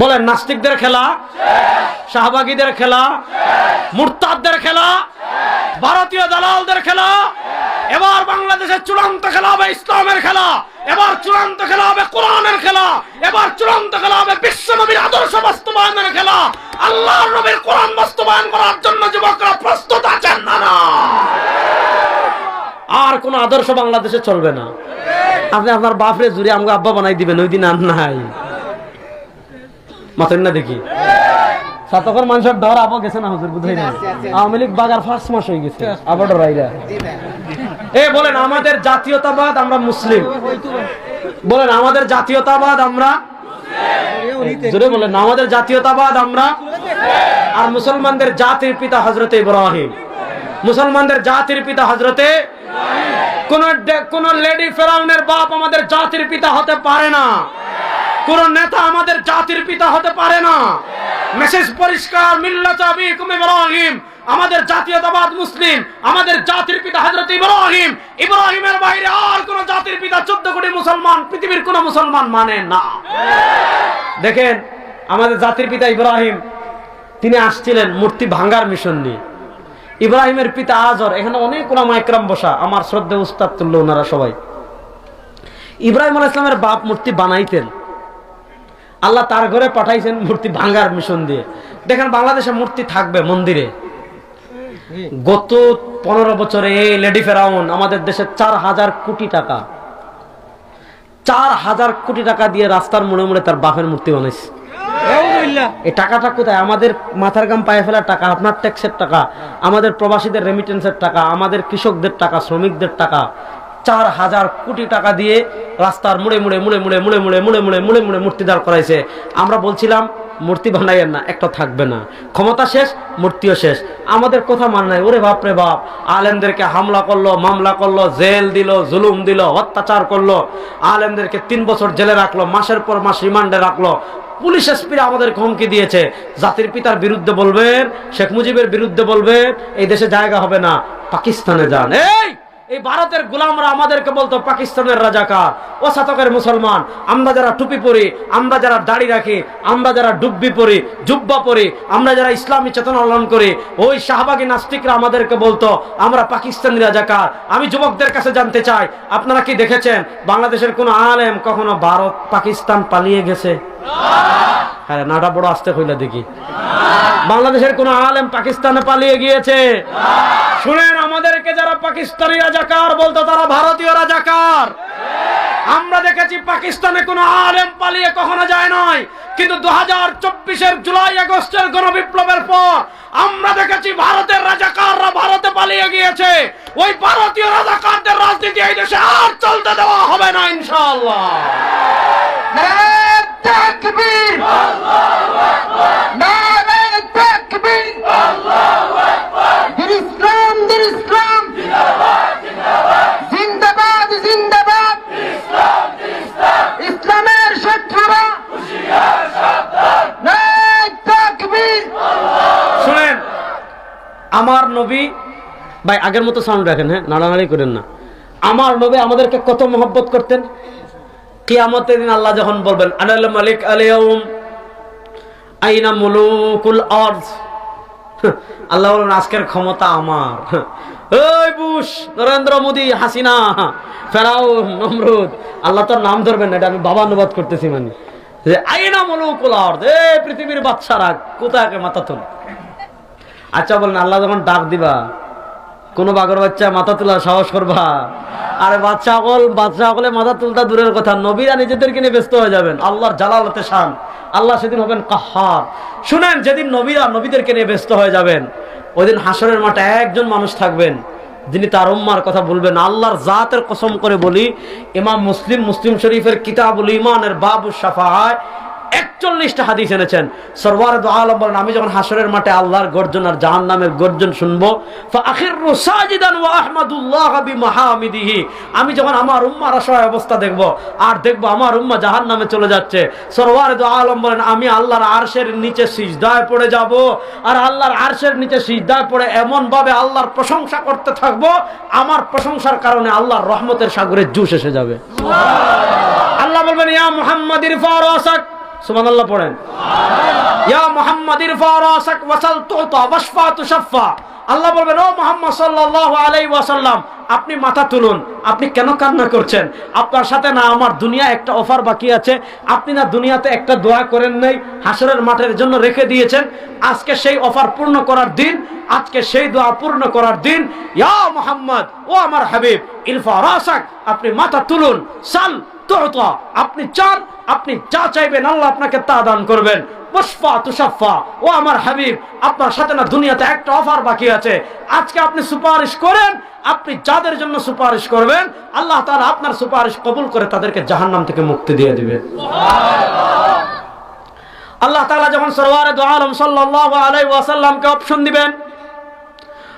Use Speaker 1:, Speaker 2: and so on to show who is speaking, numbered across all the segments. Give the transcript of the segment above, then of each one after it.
Speaker 1: বলেন, নাস্তিকদের খেলা, শাহবাগীদের খেলা, মুরতাদদের খেলা, ভারতীয় দালালদের খেলা, এবার বাংলাদেশের চূড়ান্ত খেলা হবে ইসলামের খেলা, এবার চূড়ান্ত খেলা হবে কোরআনের খেলা, এবার চূড়ান্ত খেলা হবে বিশ্ব নবীর আদর্শ বাস্তবায়নের খেলা। আল্লাহর নবীর কোরআন বাস্তবায়ন করার জন্য যুবকরা প্রস্তুত আছেন না না? আর কোন আদর্শ বাংলাদেশে চলবে না। আপনি আপনার বাপরে জুড়ে আমাকে আব্বা বানাই দিবেন, ওই দিন আর নাই। মাথেন না দেখি। সাতকর মানুষের ডর আবো গেছে না হুজুর বুঝাই না? আওয়ামী লীগ বাগার ফার্স্ট মাস হয়ে গেছে আবার ডরাইরা এ বলেন আমাদের জাতীয়তাবাদ আমরা মুসলিম। বলেন আমাদের জাতীয়তাবাদ আমরা জোরে বলেন আমাদের জাতীয়তাবাদ আমরা আর মুসলমানদের জাতির পিতা হজরতে ইব্রাহিম। মুসলমানদের জাতির পিতা হজরতে কোন কোন লেডি ফেরাউনের বাপ আমাদের জাতির পিতা হতে পারে না। কোন নেতা আমাদের জাতির পিতা হতে পারে না। মেসেজ পরিষ্কার ইব্রাহিম। আমাদের জাতীয়তাবাদ মুসলিম, আমাদের জাতির পিতা হযরত ইব্রাহিম। ইব্রাহিমের বাইরে আর কোন জাতির পিতা 14 কোটি মুসলমান, পৃথিবীর কোন মুসলমান মানে না। দেখেন, আমাদের জাতির পিতা ইব্রাহিম, তিনি আসছিলেন মূর্তি ভাঙ্গার মিশন নিয়ে। ইব্রাহিমের পিতা আজর, এখানে অনেক ওলামা বসা, আমার শ্রদ্ধা উস্তাদ তুল্য ওনারা সবাই। ইব্রাহিম আলাইহিস ইসলামের বাপ মূর্তি বানাইতেন। আল্লাহ তার ঘরে পাঠাইছেন মূর্তি ভাঙ্গার মিশন দিয়ে। দেখেন বাংলাদেশে মূর্তি থাকবে মন্দিরে। গত পনেরো বছরে এই লেডি ফেরাউন আমাদের দেশে চার হাজার কোটি টাকা। চার হাজার কোটি টাকা দিয়ে রাস্তার মোড়ে মোড়ে তার বাপের মূর্তি বানাইছে। এই টাকাটা কোথায়? আমাদের মাথার গাম পায়ে ফেলার টাকা আপনার ট্যাক্সের টাকা আমাদের প্রবাসীদের রেমিটেন্সের টাকা আমাদের কৃষকদের টাকা শ্রমিকদের টাকা। চার হাজার কোটি টাকা দিয়ে রাস্তার মুড়ে মুড়ে মুড়ে মুড়ে মুড়ে মুড়ে মুড়ে মুড়ে মুড়ে মুড়ে মূর্তি দাঁড় করাইছে আমরা বলছিলাম মূর্তি বানাইয়েন না একটা থাকবে না ক্ষমতা শেষ মূর্তিও শেষ আমাদের কথা মান নাই ওরে বাপ রে বাপ আলেমদেরকে হামলা করল মামলা করল জেল দিল জুলুম দিল অত্যাচার করল আলেমদেরকে তিন বছর জেলে রাখল মাসের পর মাস রিমান্ডে রাখল পুলিশ এসপিরা আমাদের হুমকি দিয়েছে জাতির পিতার বিরুদ্ধে বলবেন শেখ মুজিবের বিরুদ্ধে বলবেন এই দেশে জায়গা হবে না পাকিস্তানে যান এই এই ভারতের গোলামরা আমাদেরকে বলতো, পাকিস্তানের রাজাকার, ও শতকের মুসলমান, আমরা যারা টুপি পরি, আমরা যারা দাড়ি রাখি, আমরা যারা ডুব্বি পরি, জুব্বা পরি, আমরা যারা ইসলামী চেতনা লালন করি, ওই শাহবাগী নাস্তিকরা আমাদেরকে বলতো, আমরা পাকিস্তানি রাজাকার, আমি যুবকদের কাছে জানতে চাই, আপনারা কি দেখেছেন? বাংলাদেশের কোন আলেম কখনো ভারত পাকিস্তান পালিয়ে গেছে? হ্যাঁ নাটা বড় আসতে কইলা দেখি। বাংলাদেশের কোন আলেম পাকিস্তানে পালিয়ে গিয়েছে। শুনেন আমাদেরকে যারা পাকিস্তানি রাজাকার বলতো তারা ভারতীয় রাজাকার। আমরা দেখেছি পাকিস্তানে কোন আলেম পালিয়ে কখনো যায় নাই। কিন্তু দু হাজার চব্বিশের জুলাই আগস্টের গণ বিপ্লবের পর আমরা দেখেছি ভারতের রাজাকাররা ভারতে পালিয়ে গিয়েছে। ওই ভারতীয় রাজাকারদের রাজনীতি এই দেশে আর চলতে দেওয়া হবে না ইনশাআল্লাহ।
Speaker 2: নারে
Speaker 1: আমার নবী, ভাই, আগের মতো সাউন্ড রাখেন হ্যাঁ? নাড়ানাড়ি করেন না। আমার নবী আমাদেরকে কত মহব্বত করতেন। কিয়ামতের দিন আল্লাহ যখন বলবেন, আনাল মালিক আলিয়ম আইনা মুলুকুল আরজ? আল্লাহ বলবেন আজকের ক্ষমতা আমার। এই বুশ নরেন্দ্র মোদী, হাসিনা ফেরাও নমরুদ, আল্লাহ তোর নাম ধরবেন না, এটা আমি বাবা অনুবাদ করতেছি মানে। যে, আইনা মুলুকুল আরজ এ পৃথিবীর বাচ্চারা কোথায় মাথা তোল আচ্ছা বলেন, আল্লাহ যখন ডাক দিবা, কোন বাগর বাচ্চা মাথা তোলার সাহস করবা? আরে বাচ্চা সকল বাচ্চা সকলে মাথা তুলতা দূরের কথা। নবীরা নিজেদেরকে নিয়ে ব্যস্ত হয়ে যাবেন। আল্লাহর জালালতে শান। আল্লাহ সেদিন হবেন কাহার। শুনেন, যেদিন নবীরা নবীদেরকে নিয়ে ব্যস্ত হয়ে যাবেন ওই দিন হাসরের মাঠে একজন মানুষ থাকবেন, যিনি তার উম্মার কথা বলবেন আল্লাহর জাতের কসম করে বলি, ইমাম মুসলিম মুসলিম শরীফের কিতাবুল ইমানের বাবু সাফায় একচল্লিশটা হাদিস এনেছেন। সরওয়ার আলম বলেন আমি যখন হাসরের মাঠে আল্লাহর গর্জন আর জাহান নামের গর্জন শুনব আমি যখন আমার উম্মার অসহায় অবস্থা দেখব আর দেখব আমার উম্মা জাহান নামে চলে যাচ্ছে। সরওয়ার দু আলম বলেন আমি আল্লাহর আরশের নিচে সিজদায় পড়ে যাব আর আল্লাহর আরশের নিচে সিজদায় পড়ে এমন ভাবে আল্লাহর প্রশংসা করতে থাকব আমার প্রশংসার কারণে আল্লাহর রহমতের সাগরে জুস এসে যাবে। আল্লাহ বলবেন ইয়া মুহাম্মাদ ইরফা রাসাক সুবহানাল্লাহ পড়েন। ইয়া মুহাম্মদ ইরফা রাসাক ওয়াসাল তুতা ওয়াশফা আল্লাহ বলবেন, ও মুহাম্মদ সাল্লাল্লাহু আলাইহি ওয়াসাল্লাম, আপনি মাথা তুলুন, আপনি কেন কান্না করছেন? আপনার সাথে না আমার দুনিয়া একটা অফার বাকি আছে, আপনি না দুনিয়াতে একটা দোয়া করেন নাই হাসরের মাঠের জন্য রেখে দিয়েছেন। আজকে সেই অফার পূর্ণ করার দিন, আজকে সেই দোয়া পূর্ণ করার দিন, ইয়া মুহাম্মদ, ও আমার হাবিব, ইরফা রাসাক, আপনি মাথা তুলুন, সাল আপনি চান, আপনি যা চাইবেন আল্লাহ আপনাকে তা দান করবেন। মুশফা তুষাফা ও আমার হাবিব, আপনার সাথে না দুনিয়াতে একটা অফার বাকি আছে। আজকে আপনি সুপারিশ করেন, আপনি যাদের জন্য সুপারিশ করবেন, আল্লাহ তাআলা আপনার সুপারিশ কবুল করে তাদেরকে জাহান্নাম থেকে মুক্তি দিয়ে দিবে। আল্লাহ তাআলা যখন সরওয়ারে দু আলম সাল্লাল্লাহু আলাইহি ওয়াসাল্লামকে অপশন দিবেন,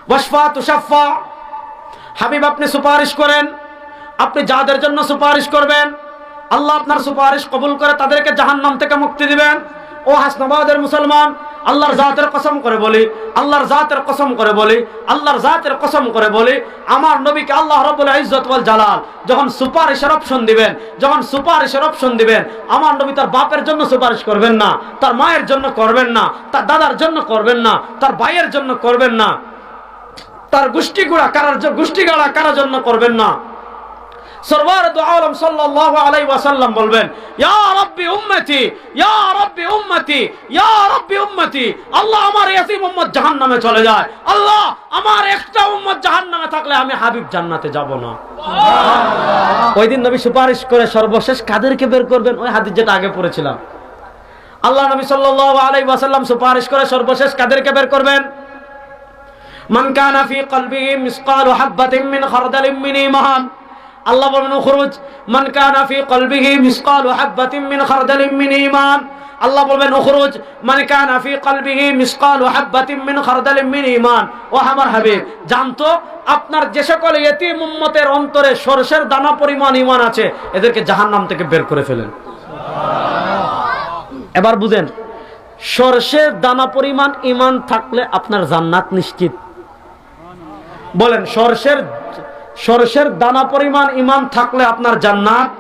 Speaker 1: ওয়াশফা তুষাফা হাবিব, আপনি সুপারিশ করেন আপনি যাদের জন্য সুপারিশ করবেন, আল্লাহ আপনার সুপারিশ কবুল করে তাদেরকে জাহান্নাম থেকে মুক্তি দিবেন। ও হাসনাবাদের মুসলমান, আল্লাহর জাতের কসম করে বলি, আল্লাহর জাতের কসম করে বলি, আল্লাহর জাতের কসম করে বলি, আমার নবীকে আল্লাহ রব্বুল ইজ্জত জালাল যখন সুপারিশের অপশন দিবেন, যখন সুপারিশের অপশন দিবেন, আমার নবী তার বাপের জন্য সুপারিশ করবেন না, তার মায়ের জন্য করবেন না, তার দাদার জন্য করবেন না, তার ভাইয়ের জন্য করবেন না, তার গোষ্ঠী গুড়া কারার জ- গোষ্ঠী গাড়া কারার জন্য করবেন না। সরওয়ার দু আলম সাল্লাল্লাহু আলাইহি ওয়াসাল্লাম বলবেন ইয়া রাব্বি উম্মতি ইয়া রাব্বি উম্মতি ইয়া রাব্বি উম্মতি আল্লাহ আমার ইয়াতিম উম্মত জাহান্নামে চলে যায়। আল্লাহ আমার একটা উম্মত জাহান্নামে থাকলে আমি হাবিব জান্নাতে যাব না। ওই দিন নবী সুপারিশ করে সর্বশেষ কাদেরকে বের করবেন ওই হাদিস যেটা আগে পড়েছিলাম। আল্লাহ নবী সাল্লাল্লাহু আলাইহি ওয়াসাল্লাম সুপারিশ করে সর্বশেষ কাদেরকে বের করবেন। মান কানা ফি কলবিহি মিসকালু হাববাতিন মিন খারদালিন মিন ঈমান আল্লাহ বলেন খুরুজ মান কানা ফি কলবিহি মিসকালু হাববাতিন মিন খারদালিন মিন ঈমান। আল্লাহ বলবেন, উখরুজ মান কানা ফি কলবিহি মিসকালু হাববাতিন মিন খারদালিন মিন ঈমান। ও আমার হাবিব, জানতো আপনার যে সকল ইয়েতিম উম্মতের অন্তরে সরষের দানা পরিমাণ ঈমান আছে, এদেরকে জাহান্নাম থেকে বের করে ফেলেন। এবার বুঝেন, সরষের দানা পরিমাণ ইমান থাকলে আপনার জান্নাত নিশ্চিত। বলেন, সরষের সরষের দানা পরিমাণ ইমান থাকলে আপনার জান্নাত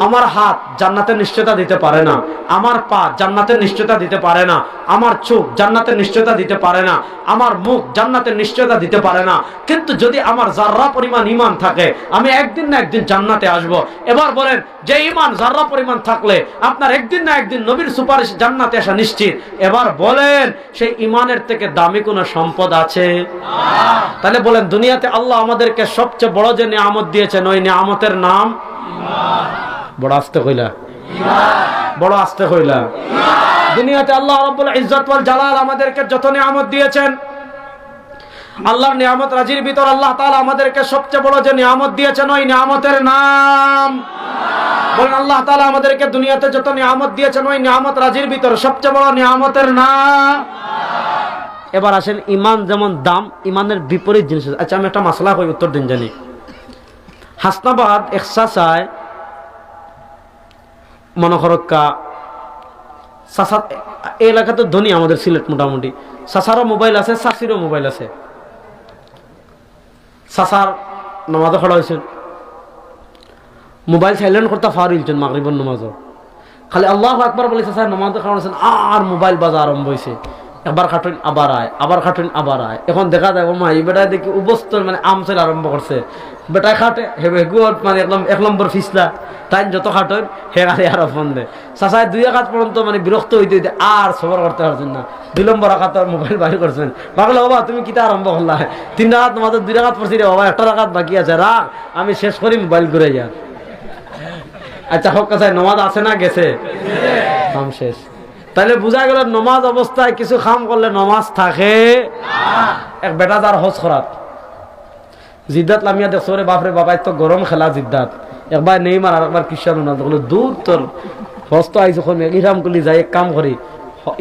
Speaker 1: আমার হাত জান্নাতের নিশ্চয়তা দিতে পারে না। আমার পা জান্নাতের নিশ্চয়তা দিতে পারে না। আমার চোখ জান্নাতের নিশ্চয়তা দিতে পারে না। আমার মুখ জান্নাতের নিশ্চয়তা দিতে পারে না। কিন্তু যদি আমার জাররা পরিমাণ ইমান থাকে, আমি একদিন না একদিন জান্নাতে আসব। এবার বলেন, যে ইমান জাররা পরিমাণ থাকলে, আপনার একদিন না একদিন নবীর সুপারিশ জান্নাতে আসা নিশ্চিত। এবার বলেন, সেই ইমানের থেকে দামি কোনো সম্পদ আছে? তাহলে বলেন, দুনিয়াতে আল্লাহ আমাদেরকে সবচেয়ে বড় যে নিয়ামত দিয়েছেন, ওই নিয়ামতের নাম বড় আস্তে কইলা। বড় আস্তে কইলা। দুনিয়াতে আল্লাহ রাব্বুল ইজ্জত ওয়াল জালাল আমাদেরকে যত নিয়ামত দিয়েছেন, আল্লাহর নিয়ামত রাজির ভিতর আল্লাহ তাআলা আমাদেরকে সবচেয়ে বড় যে নিয়ামত দিয়েছেন, ওই নিয়ামতের নাম। বলেন, আল্লাহ তাআলা আমাদেরকে দুনিয়াতে যত নিয়ামত দিয়েছেন, ওই নিয়ামত রাজির ভিতর সবচেয়ে বড় নিয়ামতের নাম। এবার আসেন ইমান যেমন দাম ইমানের বিপরীত জিনিস। আচ্ছা আমি একটা মাসলা কই উত্তর দিন জানি। হাসনাবাদ এক্সাসায় মনে করক্কা সাসা, এই এলাকাতে ধনী আমাদের সিলেট মোটামুটি। সাসারও মোবাইল আছে, সাসিরও মোবাইল আছে। সাসার নামাজও খড়া হয়েছেন মোবাইল সাইলেন্ট করতে ফার ইলছেন মাগরিবর নামাজও। খালি আল্লাহ একবার বলেছে স্যার নামাজ খাওয়া হয়েছেন আর মোবাইল বাজা আরম্ভ হয়েছে। একবার খাটুন, আবার আয়, আবার খাটুন, আবার আয়। এখন দেখা যায় ও মা এই বেটায় দেখি উপস্থ মানে আম আমসেল আরম্ভ করছে। বেটায় খাটে, হে হেগুয়ত মানে একদম এক নম্বর ফিসলা। তাই যত খাটন, হে খালি আর ফোন দেয় চাচায় দুই একাত পর্যন্ত মানে বিরক্ত হইতে হইতে আর সবর করতে পারছেন না। দুই নম্বর আঘাত মোবাইল বাহির করছেন। পাগলে বাবা, তুমি কিতা আরম্ভ করলা? তিন রাখাত তোমাদের দুই রাখাত পড়ছি রে বাবা একটা রাখাত বাকি আছে। রাখ, আমি শেষ করি মোবাইল ঘুরে যান আচ্ছা হোক কাছে নমাজ আছে না গেছে? কাম শেষ। তাহলে বোঝা গেল নমাজ অবস্থায় কিছু খাম করলে নমাজ থাকে। এক বেটা তার হজ খরাত জিদ্দাত লামিয়া দেখছ রে বাপরে বাবাই তো গরম খেলা জিদ্দাত। একবার নেই মার আর একবার কিসার না বলে দূর তোর হজ তো আইসো কোন ইরাম করলি যাই এক কাম করি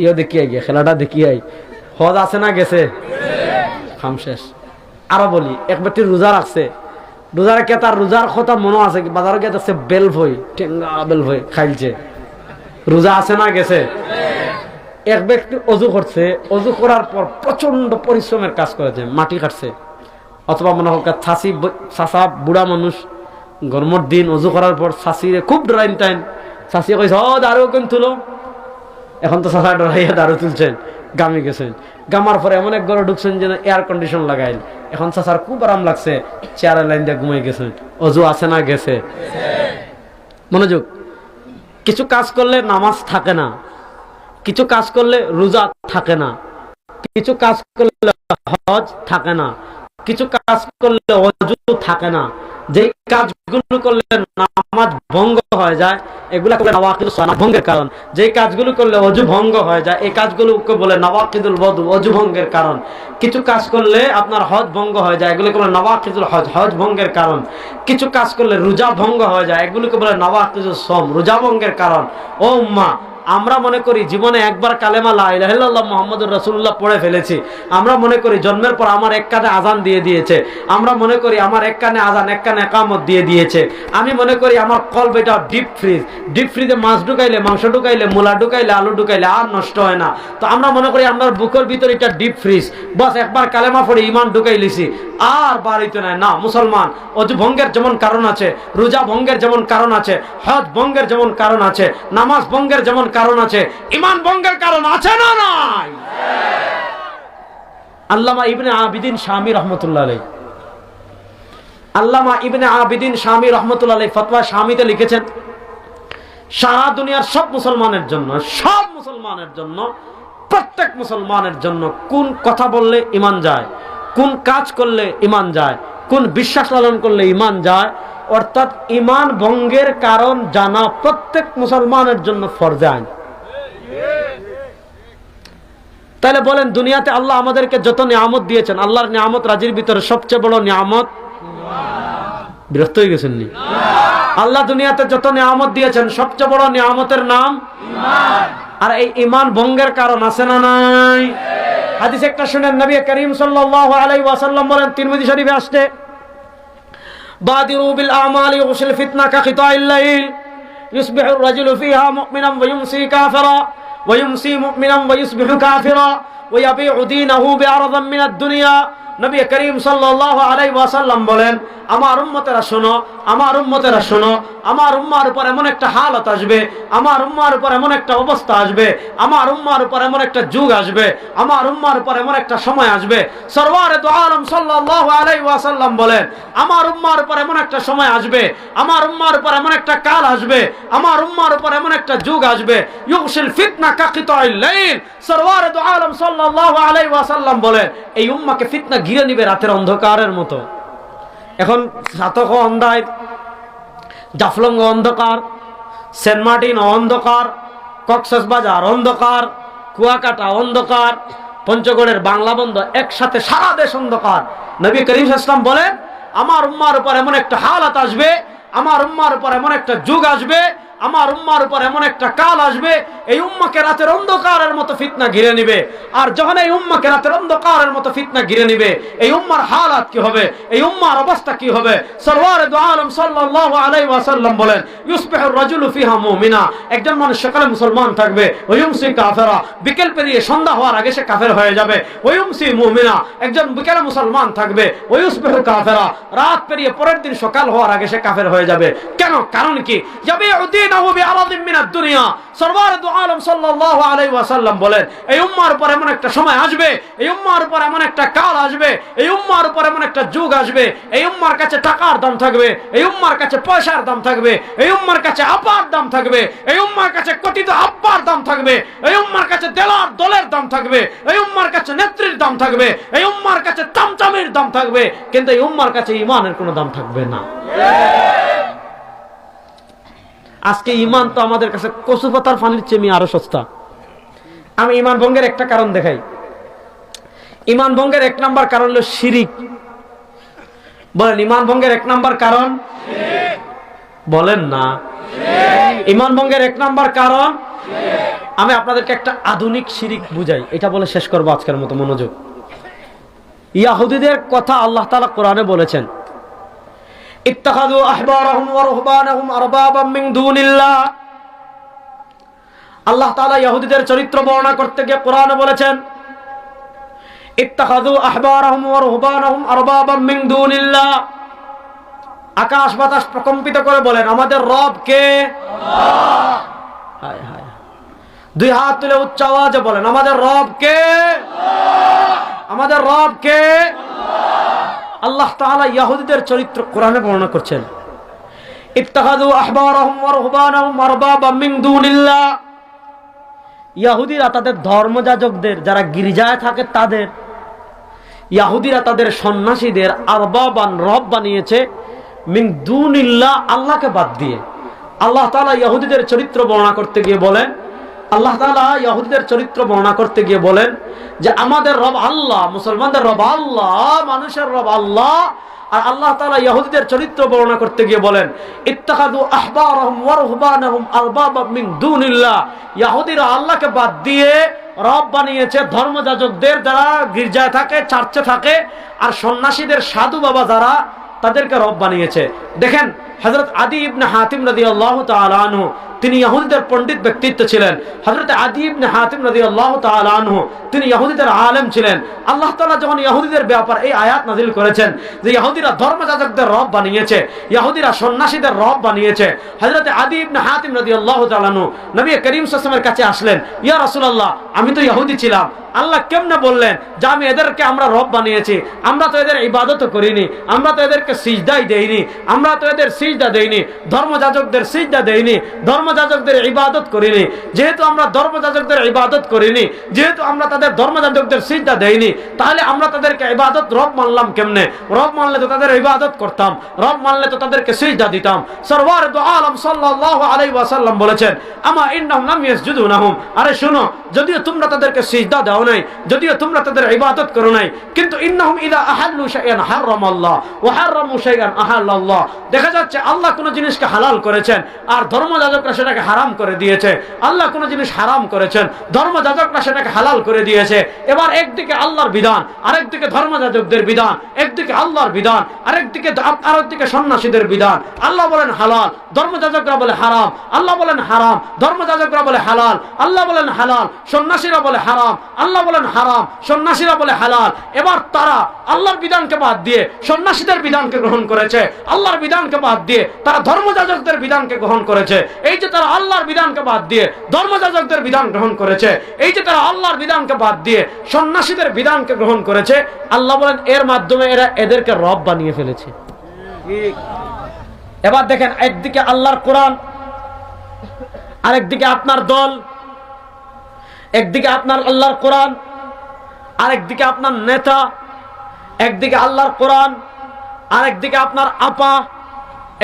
Speaker 1: ইয়ে দেখি আই খেলাটা দেখি আই হজ আছে না গেছে? খাম শেষ। আরও বলি, এক ব্যক্তি রোজা রাখছে রোজা রেখে তার রোজার কথা মনে আছে কি বাজারে দেখছে বেল ভই টেঙ্গা বেল ভই খাইলছে। রোজা আছে না গেছে? এক ব্যক্তি অজু করছে, অজু করার পর প্রচণ্ড পরিশ্রমের কাজ করেছে মাটি কাটছে। অথবা মনে হোক ছাসি চাষা বুড়া মানুষ গরমের দিন অজু করার পর ছাসিরে খুব ড্রাইন টাইম। চাষি কইছে, ও দারু কোন তুলো? এখন তো চাষা ডরাইয়া দারু তুলছেন, গামে গেছেন। গামার পরে এমন এক ঘরে ঢুকছেন যেন এয়ার কন্ডিশন লাগাইল। এখন চাষার খুব আরাম লাগছে, চেয়ারের লাইন দিয়ে ঘুমিয়ে গেছেন। অজু আছে না গেছে? মনোযোগ। কিছু কাজ করলে নামাজ থাকে না। কিছু কাজ করলে রোজা থাকে না। কিছু কাজ করলে হজ থাকে না। কিছু কাজ করলে অজু থাকে না। যেই কাজগুলো করলে নামাজ ভঙ্গ হয়ে যায়, এগুলা করলে নওয়াকিদুল ভঙ্গের কারণ। যেই কাজগুলো করলে অজু ভঙ্গ হয়ে যায়, এই কাজগুলোকে বলে নওয়াকিদুল বদু অজু ভঙ্গের কারণ। কিছু কাজ করলে আপনার হজ ভঙ্গ হয়ে যায় এগুলো বলে নওয়াকিদুল হজ হজ ভঙ্গের কারণ। কিছু কাজ করলে রোজা ভঙ্গ হয়ে যায়, এগুলোকে বলে নওয়াকিদুল সম রোজা ভঙ্গের কারণ। ও উম্মা আমরা মনে করি জীবনে একবার কালেমা লাইলাহ মোহাম্মদুর রসুল্লাহ পড়ে ফেলেছি। আমরা মনে করি জন্মের পর আমার এক কানে আজান দিয়ে দিয়েছে। আমরা মনে করি আমার এক কানে আজান এক কানে একামত দিয়ে দিয়েছে। আমি মনে করি আমার কলব এটা ডিপ ফ্রিজ ডিপ ফ্রিজে মাছ ঢুকাইলে, মাংস ঢুকাইলে, মূলা ঢুকাইলে, আলু ঢুকাইলে আর নষ্ট হয় না। তো আমরা মনে করি আমার বুকের ভিতরে এটা ডিপ ফ্রিজ বাস একবার কালেমা পড়ে ইমান ঢুকাই লিছি। আর বাড়িতে নাই। না, মুসলমান, অজু ভঙ্গের যেমন কারণ আছে, রোজা ভঙ্গের যেমন কারণ আছে, হজ ভঙ্গের যেমন কারণ আছে, নামাজ ভঙ্গের যেমন কারণ আছে। ইমান ভঙ্গের কারণ আছে না নাই? আল্লামা ইবনে আবিদিন স্বামী রহমতুল্লাহ আলাই আল্লামা ইবনে আবিদিন স্বামী রহমতুল্লাহ আলাই ফতোয়া স্বামীতে লিখেছেন, সারা দুনিয়ার সব মুসলমানের জন্য, সব মুসলমানের জন্য, প্রত্যেক মুসলমানের জন্য কোন কথা বললে ইমান যায়, কোন কাজ করলে ইমান যায়, কোন বিশ্বাস লালন করলে ইমান যায় অর্থাৎ ইমান ভঙ্গের কারণ জানা প্রত্যেক মুসলমানের জন্য ফরজে আইন। তাহলে বলেন, দুনিয়াতে আল্লাহ আমাদেরকে যত নিয়ামত দিয়েছেন, আল্লাহর নিয়ামত রাজির ভিতরে সবচেয়ে বড় নিয়ামত? বিরক্ত হয়ে গেছেন নি আল্লাহ দুনিয়াতে যত নিয়ামত দিয়েছেন, সবচেয়ে বড় নিয়ামতের নাম আর এই ইমান ভঙ্গের কারণ আছে না নাই? হাদিস একটা শুনেন, নবী করিম সাল্লাল্লাহু আলাইহি ওয়াসাল্লাম বলেন, তিরমিজি শরীফে আসছে بادروا بالأعمال يغشي الفتنة كقطاع الليل. يصبح الرجل فيها مؤمنا ويمسي كافرا ويمسي مؤمنا ويصبح كافرا ويبيع دينه بعرضا من الدنيا. নবী করিম সাল্লাল্লাহু আলাইহি ওয়াসাল্লাম বলেন, আমার উম্মতেরা শোনো, আমার উম্মতেরা শোনো, আমার উম্মার উপর এমন একটা হালত আসবে, আমার উম্মার উপর এমন একটা অবস্থা আসবে, আমার উম্মার উপর এমন একটা যুগ আসবে, আমার উম্মার উপর এমন একটা সময় আসবে। সরওয়ারে দু আলম সাল্লাল্লাহু আলাইহি ওয়াসাল্লাম বলেন, আমার উম্মার উপর এমন একটা সময় আসবে, আমার উম্মার উপর এমন একটা কাল আসবে, আমার উম্মার উপর এমন একটা যুগ আসবে। ইউশিল ফিতনা লাইল। সরওয়ারে দু আলম সাল্লাল্লাহু আলাইহি ওয়াসাল্লাম বলেন, এই উম্মাকে ফিতনা ঘিরে নিবে রাতের অন্ধকারের মতো। এখন সাতক অন্ধায়, জাফলং অন্ধকার, সেন্ট মার্টিন অন্ধকার, কক্সস বাজার অন্ধকার, কুয়াকাটা অন্ধকার, পঞ্চগড়ের বাংলা বন্ধ একসাথে সারা দেশ অন্ধকার। নবী করিম ইসলাম বলেন, আমার উম্মার উপর এমন একটা হালাত আসবে, আমার উম্মার উপর এমন একটা যুগ আসবে আমার উম্মার উপর এমন একটা কাল আসবে, এই উম্মাকে রাতের অন্ধকারের মতো ফিতনা ঘিরে নিবে। আর যখন এই উম্মাকে রাতের অন্ধকারের মতো ফিতনা ঘিরে নিবে, এই উম্মার হালাত কি হবে? এই উম্মার অবস্থা কি হবে? সরওয়ারে আলম সাল্লাল্লাহু আলাইহি ওয়াসাল্লাম বলেন, ইউসবিহু রাজুলু ফিহা মুমিনা। একজন মানুষ সকালে মুসলমান থাকবে, ওয়ুমসি কাফেরা। বিকেল পেরিয়ে সন্ধ্যা হওয়ার আগে সে কাফের হয়ে যাবে, ওয়ুমসি মুমিনা। একজন বিকেলে মুসলমান থাকবে, ওয়ুসবিহু কাফেরা। রাত পেরিয়ে পরের দিন সকাল হওয়ার আগে সে কাফের হয়ে যাবে। কেন? কারণ কি? ইয়াবিউ বিআরাদিন মিনাদ দুনিয়া দু আলম সাল্লাল্লাহু আলাইহি ওয়াসাল্লাম বলেন এই উম্মার এমন একটা সময় আসবে এই উম্মার এমন একটা কাল আসবে এই উম্মার এমন একটা যুগ আসবে এই উম্মার কাছে টাকার দাম থাকবে এই উম্মার কাছে পয়সার দাম থাকবে এই উম্মার কাছে আপার দাম থাকবে এই উম্মার কাছে দাম থাকবে এই উম্মার কাছে দেলার দলের দাম থাকবে এই উম্মার কাছে নেত্রীর দাম থাকবে এই উম্মার কাছে দাম থাকবে কিন্তু এই উম্মার কাছে ইমানের কোনো দাম থাকবে না আজকে ইমান তো আমাদের কাছে কচু পাতার পানির চেয়ে আরও সস্তা। আমি ইমান ভঙ্গের একটা কারণ দেখাই। ইমান ভঙ্গের এক নাম্বার কারণ হলো শিরিক। বলেন ইমান ভঙ্গের এক নাম্বার কারণ? বলেন না। ইমান ভঙ্গের এক নাম্বার কারণ? আমি আপনাদেরকে একটা আধুনিক শিরিক বুঝাই। এটা বলে শেষ করব আজকের মতো মনোযোগ। ইয়াহুদিদের কথা আল্লাহ তাআলা কোরআনে বলেছেন ইত্তাখাযু আহবারাহুম আল্লাহ তাআলা ইহুদিদের চরিত্র বর্ণনা করতে গিয়ে কোরআনে বলেছেন, ইত্তাখাযু আহবারাহুম ওয়া রুহবানাহুম আরবাবাম মিন দুনিল্লাহ। আকাশ বাতাস প্রকম্পিত করে বলেন, আমাদের রব কে? হায় হায়। দুই হাত তুলে উচ্চ আওয়াজে বলেন, আমাদের রব কে? আমাদের রব কে? আল্লাহ তাআলা ইহুদিদের চরিত্র কোরআনে বর্ণনা করছেন। ইত্তাখাযু আহবারাহুম রুহবানাহুম আরবাবাম মিন দুনিল্লাহ। ইহুদিরা তাদের ধর্মযাজকদের, যারা গির্জায় থাকে তাদের, ইয়াহুদিরা তাদের সন্ন্যাসীদের আরবাবান রব বানিয়েছে মিন দুনিল্লাহ, আল্লাহকে বাদ দিয়ে। আল্লাহ তাআলা ইহুদিদের চরিত্র বর্ণনা করতে গিয়ে বলেন আল্লাহ তাআলা ইহুদিদের চরিত্র বর্ণনা করতে গিয়ে বলেন যে আমাদের রব আল্লাহ, মুসলমানদের রব আল্লাহ, মানুষের রব আল্লাহ, আর আল্লাহ তালা ইহুদিদের চরিত্র বর্ণনা করতে গিয়ে বলেন, ইত্তাখাযু আহবারাহুম ইহুদিরা আল্লাহকে বাদ দিয়ে রব বানিয়েছে ধর্মযাজকদের যারা গির্জায় থাকে, চার্চে থাকে, আর সন্ন্যাসীদের সাধু বাবা যারা তাদেরকে রব বানিয়েছে। দেখেন হজরত আদি ইবনে হাতিম নদী আল্লাহ তালু তিনি ইহুদিদের পণ্ডিত ব্যক্তিত্ব ছিলেন। হজরত আদি ইবনে হাতিম নদী আল্লাহ তালু তিনি ইহুদিদের আলেম ছিলেন। আল্লাহ তাআলা যখন ইহুদিদের ব্যাপার এই আয়াত নাজিল করেছেন, যে ইহুদিরা ধর্মযাজকদের রব বানিয়েছে, ইহুদিরা সন্ন্যাসীদের রব বানিয়েছে হজরত আদি ইবনে হাতিম নদী আল্লাহ তালু নবী করিম সাসমের কাছে আসলেন, ইয়া রাসূলুল্লাহ, আমি তো ইহুদি ছিলাম। আল্লাহ কেমনে বললেন যে আমি এদেরকে আমরা রব বানিয়েছি? আমরা তো এদের ইবাদত করিনি, আমরা তো এদেরকে সিজদাই দেইনি, আমরা তো এদের সিজদা দেইনি, ধর্মযাজকদের সিজদা দেইনি, ধর্মযাজকদের ইবাদত করিনি। যেহেতু আমরা ধর্মযাজকদের ইবাদত করিনি, যেহেতু আমরা তাদের ধর্মযাজকদের সিজদা দেইনি, তাহলে আমরা তাদেরকে ইবাদত রব মানলাম কেমনে? রব মানলে তো তাদের ইবাদত করতাম, রব মানলে তো তাদেরকে সিজদা দিতাম। সরওয়ার দু আলম সাল্লাল্লাহু আলাইহি ওয়াসাল্লাম বলেছেন, আমা ইন্নাহুম লাম ইয়াসজুদুনাহুম। আরে শুনো, যদিও তোমরা তাদেরকে সিজদা দাও নাই, যদিও তোমরা তাদের ইবাদত করো নাই, কিন্তু ইন্নাহুম ইদা আহাল্লু শাইআন হারামাল্লাহ ওয়া হারামু শাইআন আহাল্লাল্লাহ। দেখা যাচ্ছে আল্লাহ কোন জিনিসকে হালাল করেছেন, আর ধর্মযাজকরা সেটাকে হারাম করে দিয়েছে। আল্লাহ কোন জিনিস হারাম করেছেন, ধর্মযাজকরা সেটাকে হালাল করে দিয়েছে। এবার একদিকে আল্লাহর বিধান, আরেকদিকে ধর্মযাজকদের বিধান, একদিকে আল্লাহর বিধান, আরেকদিকে আরেকদিকে সন্ন্যাসীদের বিধান। আল্লাহ বলেন হালাল, ধর্মযাজকরা বলে হারাম, আল্লাহ বলেন হারাম, ধর্মযাজকরা বলে হালাল, আল্লাহ বলেন হালাল, সন্ন্যাসীরা বলে হারাম, আল্লাহ বলেন হারাম, সন্ন্যাসীরা বলে হালাল। এবার তারা আল্লাহর বিধানকে বাদ দিয়ে সন্ন্যাসীদের বিধানকে গ্রহণ করেছে, আল্লাহর বিধানকে বাদ দিয়ে তারা ধর্মযাজকদের বিধানকে গ্রহণ করেছে। এই যে তারা আল্লাহর বিধানকে বাদ দিয়ে ধর্মযাজকদের বিধান গ্রহণ করেছে, এই যে তারা আল্লাহর বিধানকে বাদ দিয়ে সন্ন্যাসীদের বিধানকে গ্রহণ করেছে, আল্লাহ বলেন, এর মাধ্যমে এরা এদেরকে রব বানিয়ে ফেলেছে। এবার দেখেন, একদিকে আল্লাহর কোরআন, আরেকদিকে আপনার দল, একদিকে আপনার আল্লাহর কোরআন, আরেকদিকে আপনার নেতা, একদিকে আল্লাহর কোরআন, আরেকদিকে আপনার আপা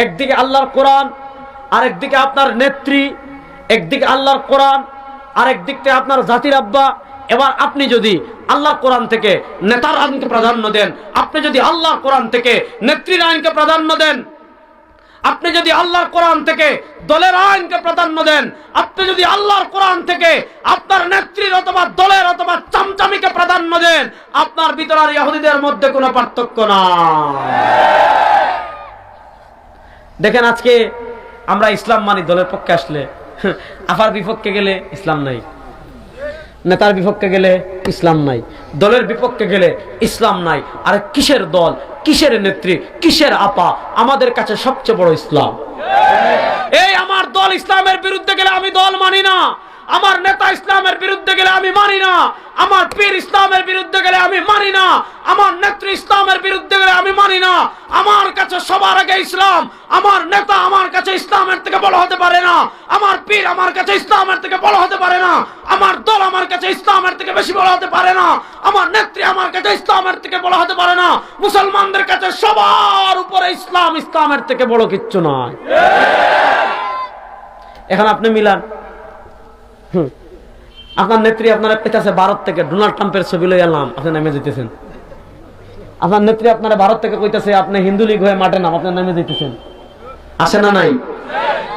Speaker 1: একদিকে আল্লাহর কোরআন, আরেকদিকে আপনার নেত্রী, একদিকে আল্লাহর কোরআন আরেকদিক থেকে আপনার জাতির আব্বা। এবার আপনি যদি আল্লাহ কোরআন থেকে নেতার আইনকে প্রাধান্য দেন, আপনি যদি আল্লাহ কোরআন থেকে নেত্রীর আইনকে প্রাধান্য দেন, আপনি যদি আল্লাহর কোরআন থেকে দলের আইনকে প্রাধান্য দেন, আপনি যদি আল্লাহর কোরআন থেকে আপনার নেত্রীর অথবা দলের অথবা চামচামিকে প্রাধান্য দেন, আপনার ভিতর আর ইহুদিদের মধ্যে কোনো পার্থক্য না দেখেন আজকে আমরা ইসলাম মানি দলের পক্ষে আসলে আফার বিপক্ষে গেলে ইসলাম নাই। নেতার বিপক্ষে গেলে ইসলাম নাই। দলের বিপক্ষে গেলে ইসলাম নাই। আর কিসের দল, কিসের নেত্রী, কিসের আপা? আমাদের কাছে সবচেয়ে বড় ইসলাম। এই আমার দল ইসলামের বিরুদ্ধে গেলে আমি দল মানি না। আমার নেতা ইসলামের বিরুদ্ধে গেলে আমি মানি না। আমার পীর ইসলামের বিরুদ্ধে গেলে আমি মানি না। আমার নেত্রী ইসলামের বিরুদ্ধে গেলে আমি মানি না। আমার কাছে সবার আগে ইসলাম। আমার নেতা আমার কাছে ইসলামের থেকে বড় হতে পারে না। আমার পীর আমার কাছে ইসলামের থেকে বড় হতে পারে না। আমার দল আমার কাছে ইসলামের থেকে বেশি বড় হতে পারে না। আমার নেত্রী আমার কাছে ইসলামের থেকে বড় হতে পারে না। মুসলমানদের কাছে সবার উপরে ইসলাম ইসলামের থেকে বড় কিচ্ছু নয়। এখন আপনি মিলান। আপনার নেত্রী আপনারা পেতেছে ভারত থেকে ডোনাল্ড ট্রাম্পের ছবি লই এলাম আপনি নামে যেতেছেন আপনার নেত্রী আপনারা ভারত থেকে কইতেছে, আপনি হিন্দু লীগ হয়ে মাঠে নাম। আপনি নামে যেতেছেন আসে না নাই?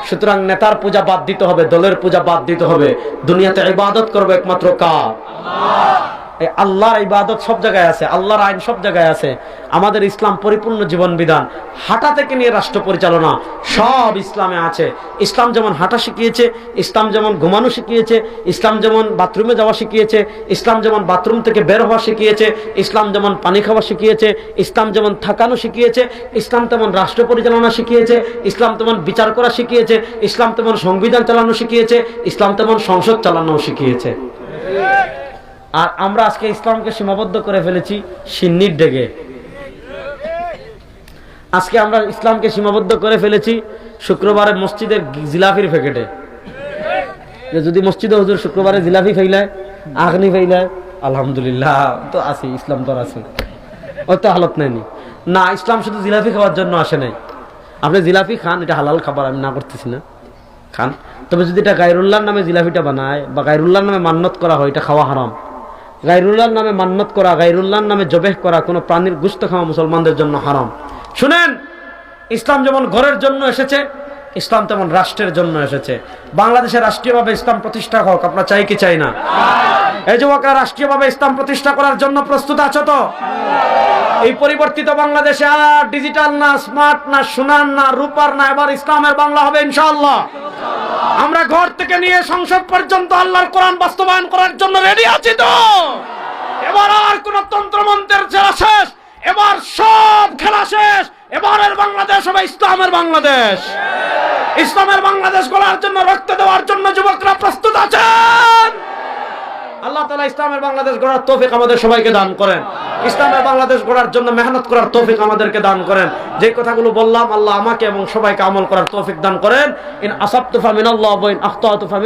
Speaker 1: সুতরাং নেতার পূজা বাদ দিতে হবে, দলের পূজা বাদ দিতে হবে। দুনিয়াতে ইবাদত করবে একমাত্র কা এই আল্লাহর ইবাদত সব জায়গায় আছে, আল্লাহর আইন সব জায়গায় আছে। আমাদের ইসলাম পরিপূর্ণ জীবন বিধান। হাঁটা থেকে নিয়ে রাষ্ট্র পরিচালনা সব ইসলামে আছে। ইসলাম যেমন হাঁটা শিখিয়েছে, ইসলাম যেমন ঘুমানো শিখিয়েছে, ইসলাম যেমন বাথরুমে যাওয়া শিখিয়েছে, ইসলাম যেমন বাথরুম থেকে বের হওয়া শিখিয়েছে, ইসলাম যেমন পানি খাওয়া শিখিয়েছে, ইসলাম যেমন থাকানো শিখিয়েছে, ইসলাম তেমন রাষ্ট্র পরিচালনা শিখিয়েছে, ইসলাম তেমন বিচার করা শিখিয়েছে, ইসলাম তেমন সংবিধান চালানো শিখিয়েছে, ইসলাম তেমন সংসদ চালানো শিখিয়েছে। আর আমরা আজকে ইসলামকে সীমাবদ্ধ করে ফেলেছি সিন্নির ডেকে। আজকে আমরা ইসলামকে সীমাবদ্ধ করে ফেলেছি শুক্রবারে মসজিদের জিলাফির যে যদি মসজিদে হুজুর শুক্রবারে জিলাফি ফেইলায় আখনি ফেইলায় আলহামদুলিল্লাহ, তো আছে ইসলাম তো আছে। ওই তো হালত নেয়নি। না, ইসলাম শুধু জিলাফি খাওয়ার জন্য আসে নাই। আপনি জিলাফি খান, এটা হালাল খাবার, আমি না করতেছি না। খান। তবে যদি এটা গাইরুল্লাহর নামে জিলাফিটা বানায়, বা গাইরুল্লাহর নামে মান্নত করা হয়, এটা খাওয়া হারাম। গাইরুল্লাহর নামে মান্নত করা, গাইরুল্লাহর নামে জবেহ করা, কোনো প্রাণীর গুস্ত খাওয়া মুসলমানদের জন্য হারাম। শুনেন, ইসলাম যেমন ঘরের জন্য এসেছে, ইসলাম তেমন রাষ্ট্রের জন্য এসেছে। বাংলাদেশে রাষ্ট্রীয়ভাবে ইসলাম প্রতিষ্ঠা হোক, আপনার চাই কি চাই না? এই যুবকরা রাষ্ট্রীয়ভাবে ইসলাম প্রতিষ্ঠা করার জন্য প্রস্তুত আছো তো? এই পরিবর্তিত বাংলাদেশে আর ডিজিটাল না স্মার্ট না, সোনার না, রূপার না, এবার ইসলামের বাংলা হবে ইনশাআল্লাহ। আমরা ঘর থেকে নিয়ে সংসদ পর্যন্ত আল্লাহর কোরআন বাস্তবায়ন করার জন্য রেডি আছি তো। এবার আর কোন তন্ত্রমন্ত্রের খেলা শেষ, এবার সব খেলা শেষ। এবারের বাংলাদেশ হবে ইসলামের বাংলাদেশ। ইসলামের বাংলাদেশ গড়ার জন্য রক্ত দেওয়ার জন্য যুবকরা প্রস্তুত আছেন। আল্লাহ তালা ইসলামের বাংলাদেশ গড়ার তৌফিক আমাদের সবাইকে দান করেন। ইসলামের বাংলাদেশ গড়ার জন্য মেহনত করার তৌফিক আমাদেরকে দান করেন। যে কথাগুলো বললাম, আল্লাহ আমাকে এবং সবাইকে আমল করার তৌফিক দান করেন। ইন আসাব তুফা ওয়া ইন আখতা তুফা